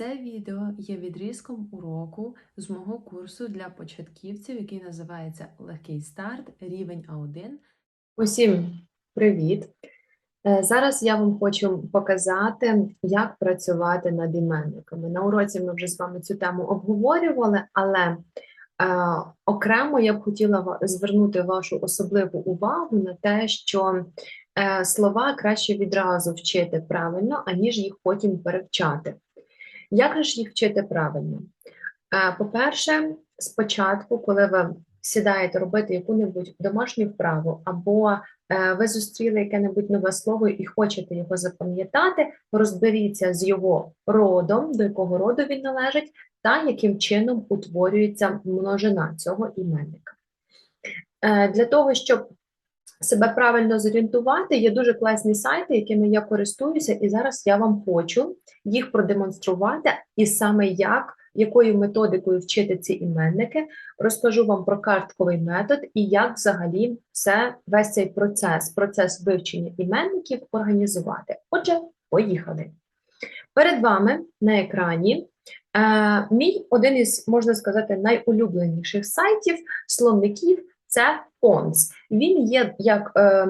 Це відео є відрізком уроку з мого курсу для початківців, який називається Легкий старт, рівень А1. Усім привіт! Е, Зараз я вам хочу показати, як працювати над іменниками. На уроці ми вже з вами цю тему обговорювали, але е, окремо я б хотіла звернути вашу особливу увагу на те, що е, слова краще відразу вчити правильно, аніж їх потім перевчати. Як ж їх вчити правильно? Е, По-перше, спочатку, коли ви сідаєте робити яку-небудь домашню вправу, або е, ви зустріли яке-небудь нове слово і хочете його запам'ятати, розберіться з його родом, до якого роду він належить, та яким чином утворюється множина цього іменника. Е, Для того, щоб себе правильно зорієнтувати, є дуже класні сайти, якими я користуюся, і зараз я вам хочу їх продемонструвати, і саме як, якою методикою вчити ці іменники, розкажу вам про картковий метод і як взагалі все, весь цей процес, процес вивчення іменників організувати. Отже, поїхали. Перед вами на екрані е, мій один із, можна сказати, найулюбленіших сайтів словників це Pons. Він є як е,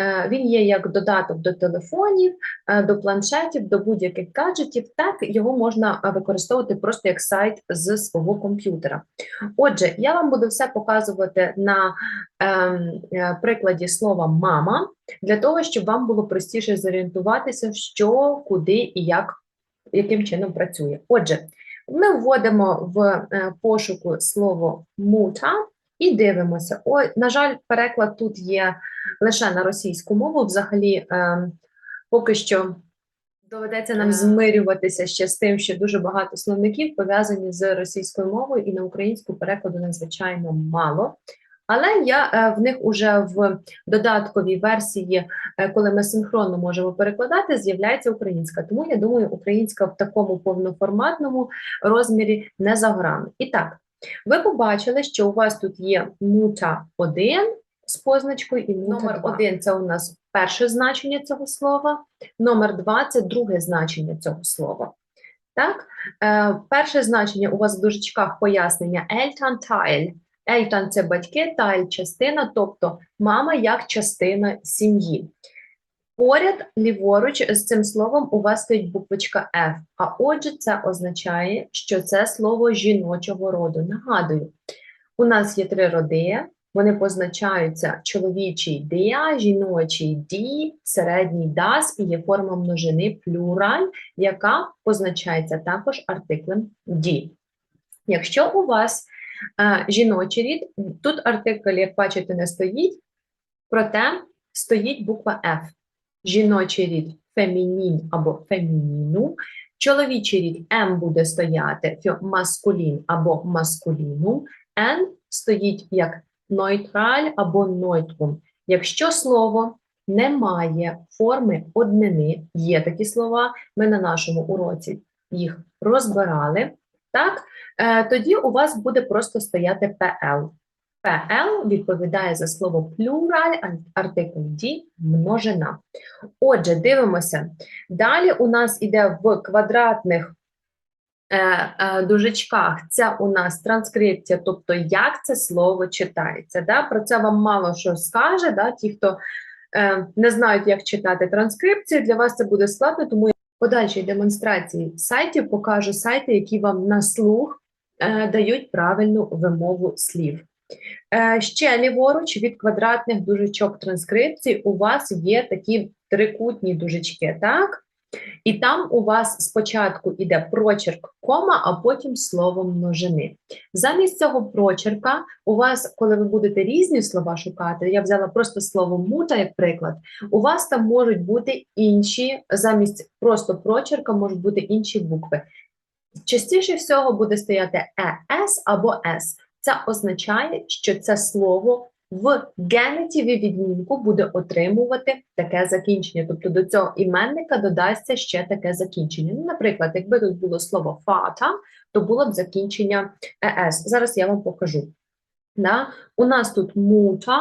е, він є як додаток до телефонів, е, до планшетів, до будь-яких гаджетів. Так його можна використовувати просто як сайт з свого комп'ютера. Отже, я вам буду все показувати на прикладі слова мама для того, щоб вам було простіше зорієнтуватися, що, куди і як, яким чином працює. Отже, ми вводимо в пошуку слово мута і дивимося. Ой, на жаль, переклад тут є лише на російську мову. Взагалі, е, поки що доведеться нам Е. змирюватися ще з тим, що дуже багато словників пов'язані з російською мовою, і на українську перекладу надзвичайно мало. Але я е, в них уже в додатковій версії, е, коли ми синхронно можемо перекладати, з'являється українська. Тому я думаю, українська в такому повноформатному розмірі не за горами. І так, ви побачили, що у вас тут є мута 1 з позначкою, і номер. 1 це у нас перше значення цього слова, номер 2 це друге значення цього слова. Так, е, перше значення у вас в дужечках пояснення Elternteil. Eltern – це батьки, Teil – частина, тобто мама як частина сім'ї. Поряд ліворуч з цим словом у вас стоїть буквочка F, а отже, це означає, що це слово жіночого роду. Нагадую, у нас є три роди, вони позначаються чоловічий dia, жіночий die, середній das і є форма множини плюраль, яка позначається також артиклем die. Якщо у вас е, жіночий рід, тут артикль, як бачите, не стоїть, проте стоїть буква F жіночий рід фемінін або фемініну, чоловічий рід М буде стояти маскулін або маскуліну, Н стоїть як нойтраль або нойтрум. Якщо слово не має форми однини, є такі слова, ми на нашому уроці їх розбирали, так, е, тоді у вас буде просто стояти PL. PL відповідає за слово плюраль, ар- артикль D – множина. Отже, дивимося. Далі у нас іде в квадратних е, е, дужечках. Це у нас транскрипція, тобто як це слово читається. Да? Про це вам мало що скаже. Да? Ті, хто е, не знають, як читати транскрипцію, для вас це буде складно, тому я в подальшій демонстрації сайтів покажу сайти, які вам на слух е, дають правильну вимову слів. Е, Ще ліворуч від квадратних дужечок транскрипції у вас є такі трикутні дужечки, так? І там у вас спочатку йде прочерк кома, а потім слово множини. Замість цього прочерка у вас, коли ви будете різні слова шукати, я взяла просто слово мута як приклад, у вас там можуть бути інші, замість просто прочерка можуть бути інші букви. Частіше всього буде стояти ес або с. Це означає, що це слово в генетіві відмінку буде отримувати таке закінчення. Тобто до цього іменника додасться ще таке закінчення. Ну, наприклад, якби тут було слово фата, то було б закінчення ес. Зараз я вам покажу. Да? У нас тут мута,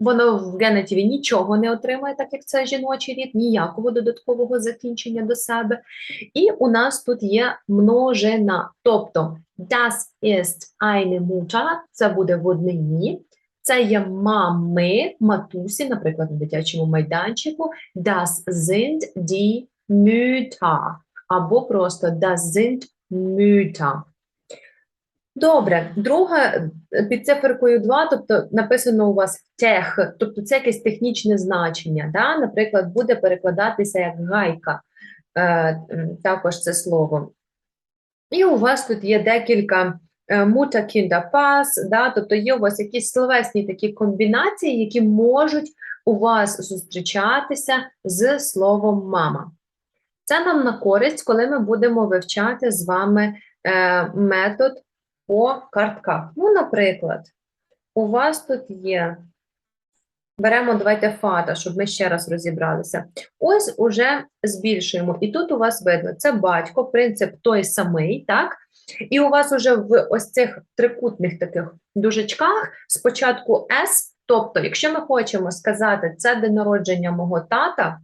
Воно в генетиві нічого не отримає, так як це жіночий рід, ніякого додаткового закінчення до себе. І у нас тут є множина. Тобто das ist eine Mutter, це буде в однині. Це є мами, матусі, наприклад, на дитячому майданчику. Das sind die Mütter. Або просто das sind Mütter. Добре, друга е, під циферкою 2, тобто написано у вас тех, тобто це якесь технічне значення. Да? Наприклад, буде перекладатися як гайка, е, також це слово. І у вас тут є декілька мута кінда пас, тобто є у вас якісь словесні такі комбінації, які можуть у вас зустрічатися з словом мама. Це нам на користь, коли ми будемо вивчати з вами е, метод по картках. Ну, наприклад, у вас тут є. Беремо, давайте фата, щоб ми ще раз розібралися. Ось уже збільшуємо. І тут у вас видно, це батько, принцип той самий, так? І у вас уже в ось цих трикутних таких дужечках спочатку S, тобто, якщо ми хочемо сказати, це день народження мого тата,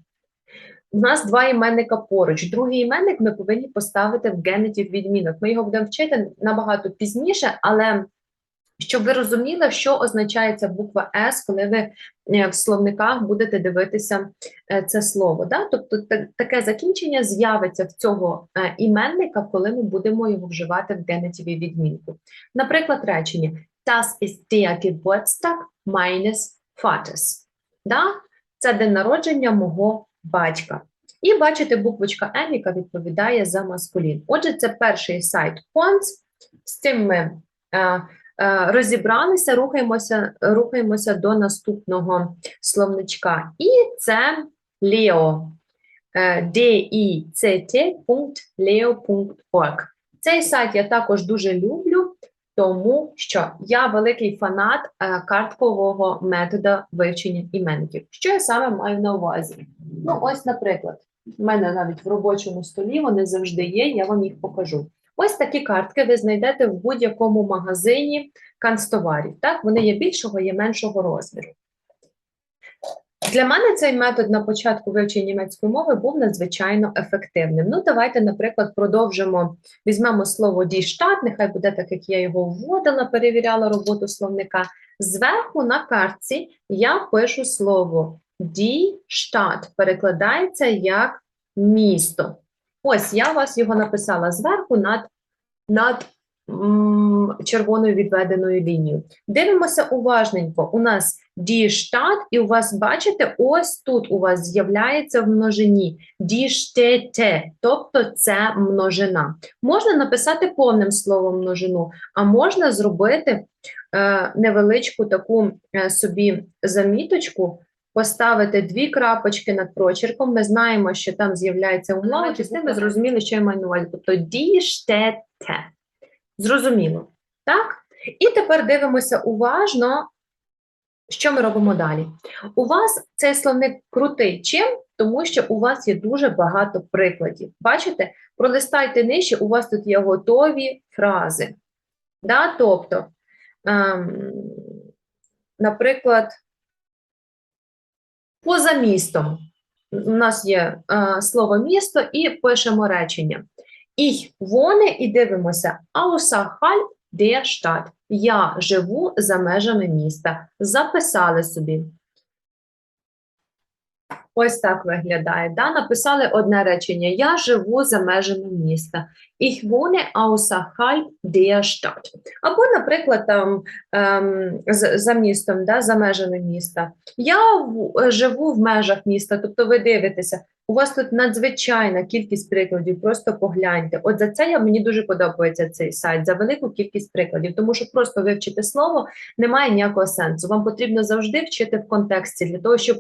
у нас два іменника поруч. Другий іменник ми повинні поставити в генетів відмінок. Ми його будемо вчити набагато пізніше, але щоб ви розуміли, що означає ця буква С, коли ви е, в словниках будете дивитися е, це слово. Да? Тобто таке закінчення з'явиться в цього е, іменника, коли ми будемо його вживати в генетиві відмінку. Наприклад, речення Das ist der Geburtstag meines Vaters. Да? Це день народження мого батька. І бачите буквочка М, яка відповідає за маскулін. Отже, це перший сайт Pons. З цим ми е, е, розібралися, рухаємося, рухаємося до наступного словничка. І це. Е, dict.leo.org. Цей сайт я також дуже люблю, тому що я великий фанат е, карткового методу вивчення іменників. Що я саме маю на увазі? Ну, ось, наприклад, в мене навіть в робочому столі вони завжди є, я вам їх покажу. Ось такі картки ви знайдете в будь-якому магазині канцтоварів. Так, вони є більшого, є меншого розміру. Для мене цей метод на початку вивчення німецької мови був надзвичайно ефективним. Ну, давайте, наприклад, продовжимо, візьмемо слово Stadt, нехай буде так, як я його вводила, перевіряла роботу словника. Зверху на картці я пишу слово Stadt, перекладається як місто. Ось я у вас його написала зверху над, над м, червоною відведеною лінією. Дивимося уважненько. У нас Stadt, і у вас, бачите, ось тут у вас з'являється в множині Städte, тобто це множина. Можна написати повним словом множину, а можна зробити е, невеличку таку е, собі заміточку, поставити дві крапочки над прочерком. Ми знаємо, що там з'являється з ви буква «Н». зрозуміли, що я маю на увазі. Тобто Städte. Зрозуміло. Так? І тепер дивимося уважно, що ми робимо далі. У вас цей словник крутий чим? Тому що у вас є дуже багато прикладів. Бачите? Пролистайте нижче, у вас тут є готові фрази. Да? Тобто, ем, наприклад, поза містом. У нас є е, слово місто і пишемо речення. Ich wohne, і дивимося, außerhalb der Stadt. Я живу за межами міста. Записали собі. Ось так виглядає. Да? Написали одне речення. Я живу за межами міста. Ich wohne außerhalb der Stadt. Або, наприклад, там ем, за містом, да? за межами міста. Я живу в межах міста. Тобто ви дивитеся, у вас тут надзвичайна кількість прикладів, просто погляньте. От за це я, мені дуже подобається цей сайт, за велику кількість прикладів, тому що просто вивчити слово немає ніякого сенсу. Вам потрібно завжди вчити в контексті для того, щоб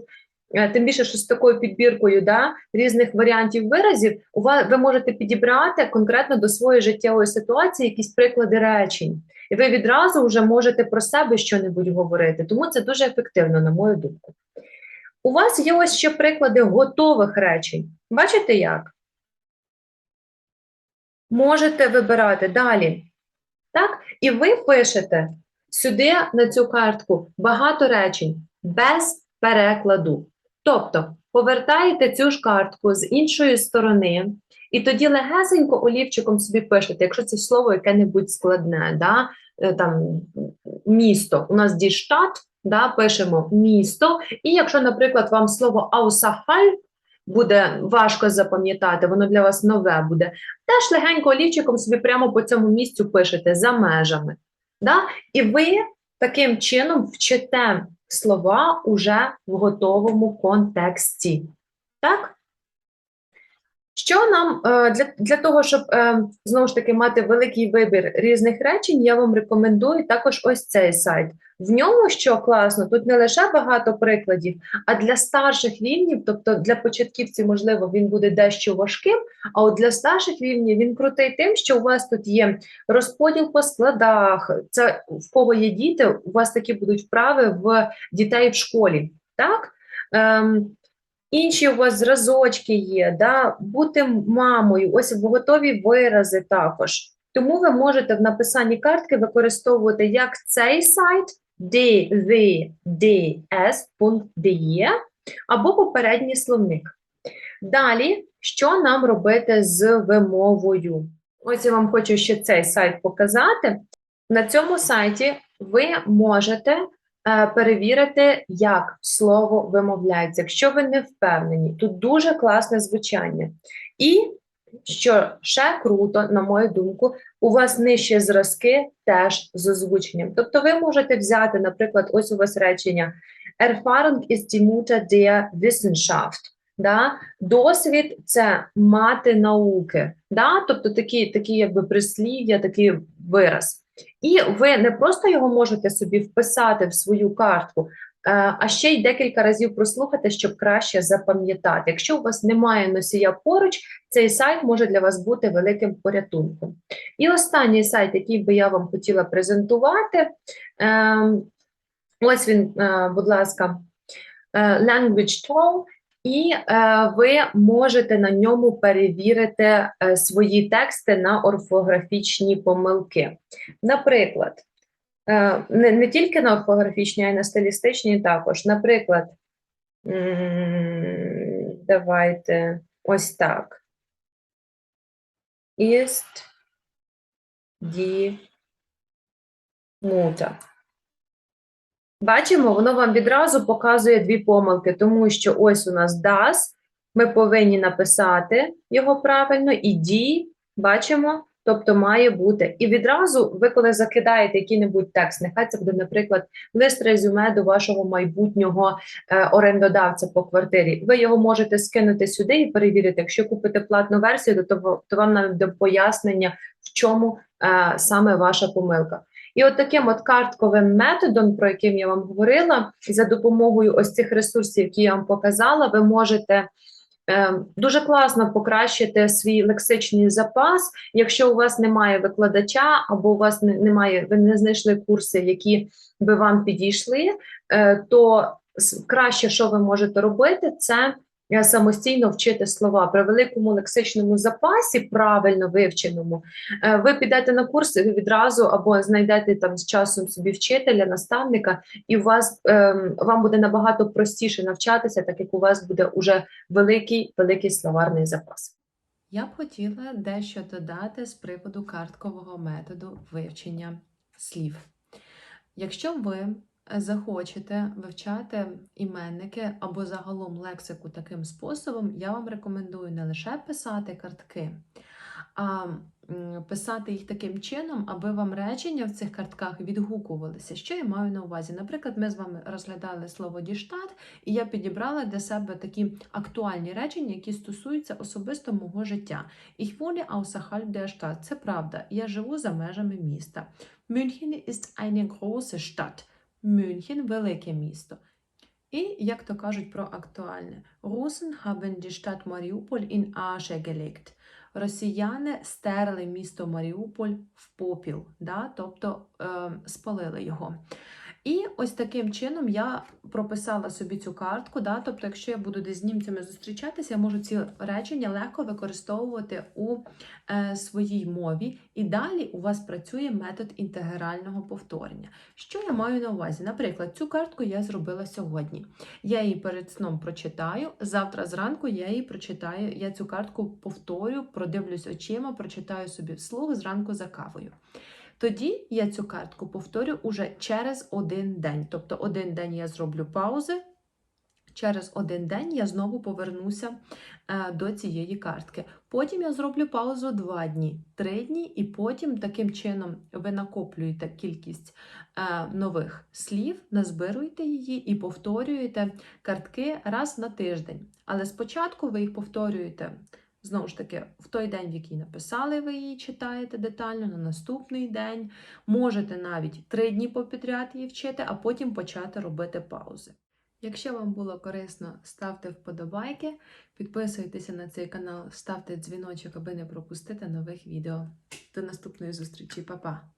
е, тим більше, що з такою підбіркою да, різних варіантів виразів, у вас ви можете підібрати конкретно до своєї життєвої ситуації якісь приклади речень. І ви відразу вже можете про себе щось говорити. Тому це дуже ефективно, на мою думку. У вас є ось ще приклади готових речень. Бачите як? Можете вибирати далі. Так? І ви пишете сюди на цю картку багато речень. без перекладу. Тобто повертаєте цю ж картку з іншої сторони, і тоді легесенько олівчиком собі пишете, якщо це слово яке-небудь складне, да, там місто. У нас діштат, да, пишемо місто. І якщо, наприклад, вам слово аусахаль буде важко запам'ятати, воно для вас нове буде, теж легенько олівчиком собі прямо по цьому місцю пишете за межами. Да? І ви таким чином вчите слова уже в готовому контексті. Так? Що нам е, для, для того, щоб е, знову ж таки мати великий вибір різних речень, я вам рекомендую також ось цей сайт. В ньому що класно, тут не лише багато прикладів, а для старших рівнів, тобто для початківців, можливо, він буде дещо важким. А от для старших рівнів він крутий тим, що у вас тут є розподіл по складах. Це в кого є діти, у вас такі будуть вправи в дітей в школі. Так? Ем, Інші у вас зразочки є, да? бути мамою, ось готові вирази також. Тому ви можете в написанні картки використовувати як цей сайт dvds.de або попередній словник. Далі, що нам робити з вимовою? Ось я вам хочу ще цей сайт показати. На цьому сайті ви можете перевірити, як слово вимовляється, якщо ви не впевнені. Тут дуже класне звучання. І що ще круто, на мою думку, у вас нижчі зразки теж з озвученням. Тобто ви можете взяти, наприклад, ось у вас речення Erfahrung ist die Mutter der Wissenschaft. Да? Досвід це мати науки. Да? Тобто такі, такі якби прислів'я, такий вираз. І ви не просто його можете собі вписати в свою картку, е, а ще й декілька разів прослухати, щоб краще запам'ятати. Якщо у вас немає носія поруч, цей сайт може для вас бути великим порятунком. І останній сайт, який би я вам хотіла презентувати, ем, ось він, е, будь ласка, е, Language Tool, і е, ви можете на ньому перевірити е, свої тексти на орфографічні помилки. Наприклад, е, не, не тільки на орфографічні, а й на стилістичні також. Наприклад, давайте ось так. Ist die Mutter. Бачимо, воно вам відразу показує дві помилки, тому що ось у нас das, ми повинні написати його правильно, і die, бачимо, тобто має бути. І відразу ви, коли закидаєте який-небудь текст, нехай це буде, наприклад, лист резюме до вашого майбутнього е, орендодавця по квартирі. Ви його можете скинути сюди і перевірити. Якщо купите платну версію, то, то, вам навіть до пояснення, в чому е, саме ваша помилка. І от таким от картковим методом, про яким я вам говорила, за допомогою ось цих ресурсів, які я вам показала, ви можете е, дуже класно покращити свій лексичний запас. Якщо у вас немає викладача, або у вас немає, ви не знайшли курси, які би вам підійшли, е, то краще, що ви можете робити, це самостійно вчити слова при великому лексичному запасі, правильно вивченому. Е, Ви підете на курс відразу або знайдете там з часом собі вчителя, наставника, і у вас ем, вам буде набагато простіше навчатися, так як у вас буде уже великий великий словарний запас. Я б хотіла дещо додати з приводу карткового методу вивчення слів. Якщо ви захочете вивчати іменники або загалом лексику таким способом, я вам рекомендую не лише писати картки, а писати їх таким чином, аби вам речення в цих картках відгукувалися. Що я маю на увазі? Наприклад, ми з вами розглядали слово діштат, і я підібрала для себе такі актуальні речення, які стосуються особисто мого життя. Ich wohne außerhalb der Stadt. Це правда. Я живу за межами міста. München ist eine große Stadt. Мюнхен велике місто. І, як то кажуть про актуальне, Russen haben die Stadt Mariupol in Asche gelegt. Росіяни стерли місто Маріуполь в попіл, да? тобто е, спалили його. І ось таким чином я прописала собі цю картку. Да? Тобто, якщо я буду десь з німцями зустрічатися, я можу ці речення легко використовувати у е, своїй мові. І далі у вас працює метод інтегрального повторення. Що я маю на увазі? Наприклад, цю картку я зробила сьогодні. Я її перед сном прочитаю. Завтра зранку я її прочитаю. Я цю картку повторю, продивлюсь очима, прочитаю собі вслух зранку за кавою. Тоді я цю картку повторю уже через один день. Тобто один день я зроблю паузи. Через один день я знову повернуся е, до цієї картки. Потім я зроблю паузу два дні, три дні, і потім таким чином ви накоплюєте кількість е, нових слів, назбируєте її і повторюєте картки раз на тиждень. Але спочатку ви їх повторюєте знову ж таки в той день, в який написали, ви її читаєте детально, на наступний день. Можете навіть три дні попідряд її вчити, а потім почати робити паузи. Якщо вам було корисно, ставте вподобайки, підписуйтеся на цей канал, ставте дзвіночок, аби не пропустити нових відео. До наступної зустрічі, Па-па!